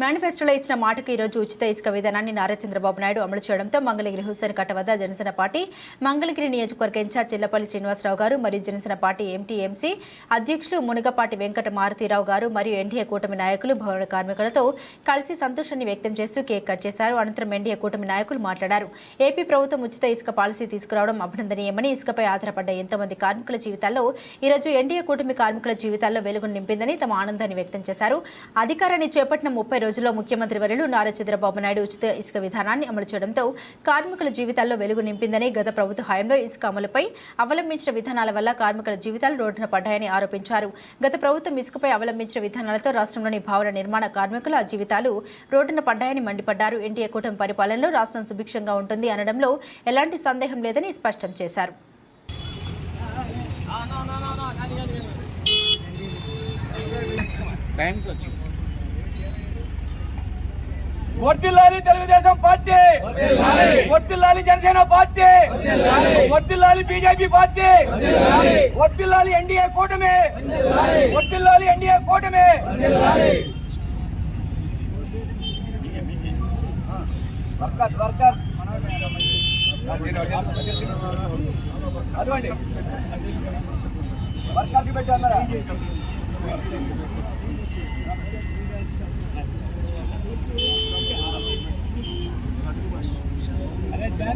మేనిఫెస్టోలో ఇచ్చిన మాటకు ఈరోజు ఉచిత ఇసుక విధానాన్ని నారా చంద్రబాబు నాయుడు అమలు చేయడంతో మంగళగిరి హుస్సేన్ కట్ట వద్ద జనసేన పార్టీ మంగళగిరి నియోజకవర్గ ఇన్ఛార్జ్ చిల్లపల్లి శ్రీనివాసరావు గారు మరియు జనసేన పార్టీ ఎంటీఎంసీ అధ్యక్షులు మునగపాటి వెంకట మారుతీరావు గారు మరియు ఎన్డీఏ కూటమి నాయకులు భవన కార్మికులతో కలిసి సంతోషాన్ని వ్యక్తం చేస్తూ కేక్ కట్ చేశారు. అనంతరం ఎన్డీఏ కూటమి నాయకులు మాట్లాడారు. ఏపీ ప్రభుత్వం ఉచిత ఇసుక పాలసీ తీసుకురావడం అభినందనీయమని ఇసుకపై ఆధారపడ్డ ఎంతో మంది కార్మికుల జీవితాల్లో ఈరోజు ఎన్డీఏ కూటమి కార్మికుల జీవితాల్లో వెలుగును నింపిందని తమ ఆనందాన్ని వ్యక్తం చేశారు. అధికారాన్ని చేపట్టిన ముప్పై రోజుల్లో ముఖ్యమంత్రి వర్యులు నారా చంద్రబాబు నాయుడు ఉచిత ఇసుక విధానాన్ని అమలు చేయడంతో కార్మికుల జీవితాల్లో వెలుగు నింపిందని గత ప్రభుత్వ హయాంలో ఇసుక అమలుపై అవలంబించిన విధానాల వల్ల కార్మికుల జీవితాలు రోడ్డున పడ్డాయని ఆరోపించారు. గత ప్రభుత్వం ఇసుకపై అవలంబించిన విధానాలతో రాష్ట్రంలోని భవన నిర్మాణ కార్మికుల జీవితాలు రోడ్డున పడ్డాయని మండిపడ్డారు. ఎన్టీఏ కూటమి పరిపాలనలో రాష్ట్రం సుభిక్షంగా ఉంటుంది అనడంలో ఎలాంటి సందేహం లేదని స్పష్టం చేశారు. వర్దిల్లాలి తెలుగుదేశం పార్టీ. వర్దిల్లాలి జనసేన పార్టీ. వర్దిల్లాలి బీజేపీ పార్టీ. వర్దిల్లాలి ఎన్డీఏ కూటమి. వర్దిల్లాలి ఎన్డీఏ కూటమి. Worker worker. అటువంటి వర్కర్కి పెట్టారా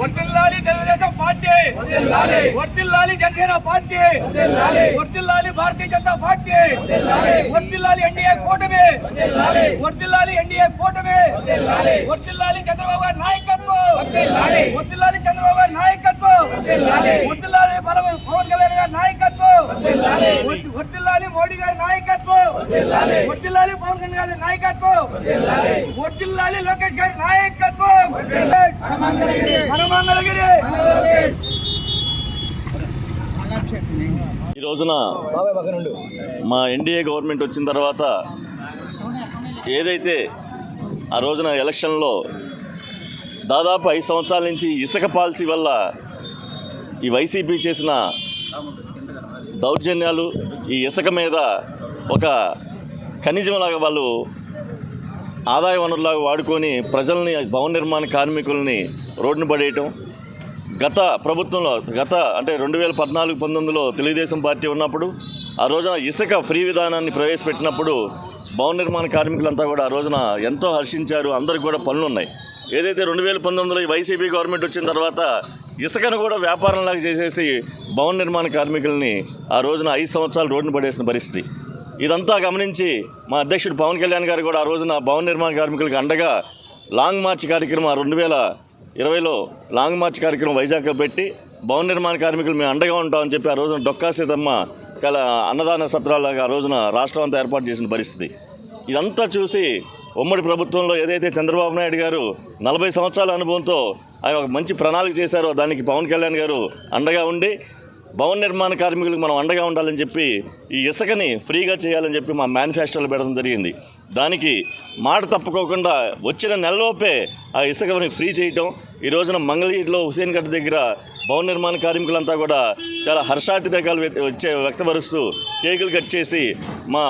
వర్తిల్లాలి తెలుగుదేశం పార్టీ వర్తిల్లాలి జనసేన పార్టీ వర్తిల్లాలి భారతీయ జనతా పార్టీ వర్తిల్లాలి ఎన్డీఏ కూటమి వర్తిల్లాలి ఎన్డీఏ కూటమి వర్తిల్లాలి చంద్రబాబు గారి నాయకత్వం వర్తిల్లాలి చంద్రబాబు గారి నాయకత్వం వర్తిల్లాలి పవన్ పవన్ కళ్యాణ్ గారి నాయకత్వం వర్తి- వర్తిల్లాలి మోడీ గారి నాయకత్వం వర్తిల్లాలి పవన్ కళ్యాణ్ గారి నాయకత్వం వర్తిల్లాలి లోకేష్ గారి నాయకత్వం ఈ రోజున మా ఎన్డీఏ గవర్నమెంట్ వచ్చిన తర్వాత ఏదైతే ఆ రోజున ఎలక్షన్లో దాదాపు ఐదు సంవత్సరాల నుంచి ఇసుక పాలసీ వల్ల ఈ వైసీపీ చేసిన దౌర్జన్యాలు ఈ ఇసుక మీద ఒక ఖనిజంలాగా వాళ్ళు ఆదాయ వనరులాగా వాడుకొని ప్రజల్ని భవన నిర్మాణ కార్మికుల్ని రోడ్డును పడేయటం. గత ప్రభుత్వంలో గత అంటే రెండు వేల పద్నాలుగు పంతొమ్మిదిలో తెలుగుదేశం పార్టీ ఉన్నప్పుడు ఆ రోజున ఇసుక ఫ్రీ విధానాన్ని ప్రవేశపెట్టినప్పుడు భవన నిర్మాణ కార్మికులంతా కూడా ఆ రోజున ఎంతో హర్షించారు. అందరికి కూడా పనులు ఉన్నాయి ఏదైతే రెండు వేల పంతొమ్మిదిలో ఈ వైసీపీ గవర్నమెంట్ వచ్చిన తర్వాత ఇసుకను కూడా వ్యాపారంలాగా చేసేసి భవన నిర్మాణ కార్మికుల్ని ఆ రోజున ఐదు సంవత్సరాలు రోడ్డును పడేసిన పరిస్థితి. ఇదంతా గమనించి మా అధ్యక్షుడు పవన్ కళ్యాణ్ గారు కూడా ఆ రోజున భవన నిర్మాణ కార్మికులకు అండగా లాంగ్ మార్చ్ కార్యక్రమం రెండు వేల ఇరవైలో లాంగ్ మార్చ్ కార్యక్రమం వైజాగ్లో పెట్టి భవన నిర్మాణ కార్మికులు మేము అండగా ఉంటామని చెప్పి ఆ రోజున డొక్కా సీతమ్మ కల అన్నదాన సత్రాలుగా ఆ రోజున రాష్ట్రం అంతా ఏర్పాటు చేసిన పరిస్థితి. ఇదంతా చూసి ఉమ్మడి ప్రభుత్వంలో ఏదైతే చంద్రబాబు నాయుడు గారు నలభై సంవత్సరాల అనుభవంతో ఆయన ఒక మంచి ప్రణాళిక చేశారో దానికి పవన్ కళ్యాణ్ గారు అండగా ఉండి భవన నిర్మాణ కార్మికులకు మనం అండగా ఉండాలని చెప్పి ఈ ఇసుకని ఫ్రీగా చేయాలని చెప్పి మా మేనిఫెస్టోలో పెడడం జరిగింది. దానికి మాట తప్పుకోకుండా వచ్చిన నెలలోపే ఆ ఇసుకని ఫ్రీ చేయటం ఈ రోజున మంగళగిరిలో హుసేన్ గడ్డ దగ్గర భవన నిర్మాణ కార్మికులంతా కూడా చాలా హర్షాతిరేకాలు వచ్చే వ్యక్తపరుస్తూ కేకులు కట్ చేసి మా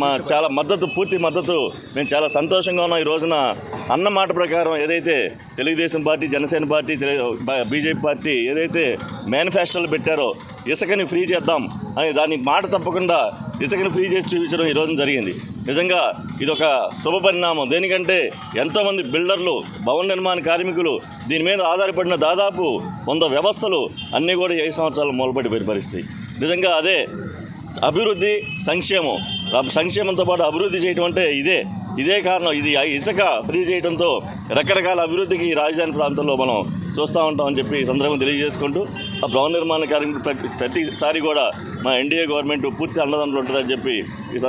మా చాలా మద్దతు పూర్తి మద్దతు మేము చాలా సంతోషంగా ఉన్నాం. ఈ రోజున అన్న మాట ప్రకారం ఏదైతే Telugu Desam party Janasena party BJP party ఏదైతే మేనిఫెస్టోలు పెట్టారో ఇసుకని ఫ్రీ చేద్దాం అని దాని మాట తప్పకుండా ఇసుకని ఫ్రీ చేసి చూపించడం ఈ రోజున జరిగింది. నిజంగా ఇదొక శుభ పరిణామం దేనికంటే ఎంతోమంది బిల్డర్లు భవన నిర్మాణ కార్మికులు దీని మీద ఆధారపడిన దాదాపు వంద వ్యవస్థలు అన్నీ కూడా ఏడు సంవత్సరాలు మూలపడి పరిస్థితి. నిజంగా అదే అభివృద్ధి సంక్షేమం. సంక్షేమంతో పాటు అభివృద్ధి చేయటం అంటే ఇదే. ఇదే కారణం. ఇది ఆ ఇసుక ఫ్రీ చేయడంతో రకరకాల అభివృద్ధికి ఈ రాజధాని ప్రాంతంలో మనం చూస్తూ ఉంటామని చెప్పి ఈ సందర్భం తెలియజేసుకుంటూ ఆ భవన నిర్మాణ కార్మికులు ప్రతి ప్రతిసారి కూడా మా ఎన్డీఏ గవర్నమెంట్ పూర్తి అండదండలు ఉంటుందని చెప్పి ఈ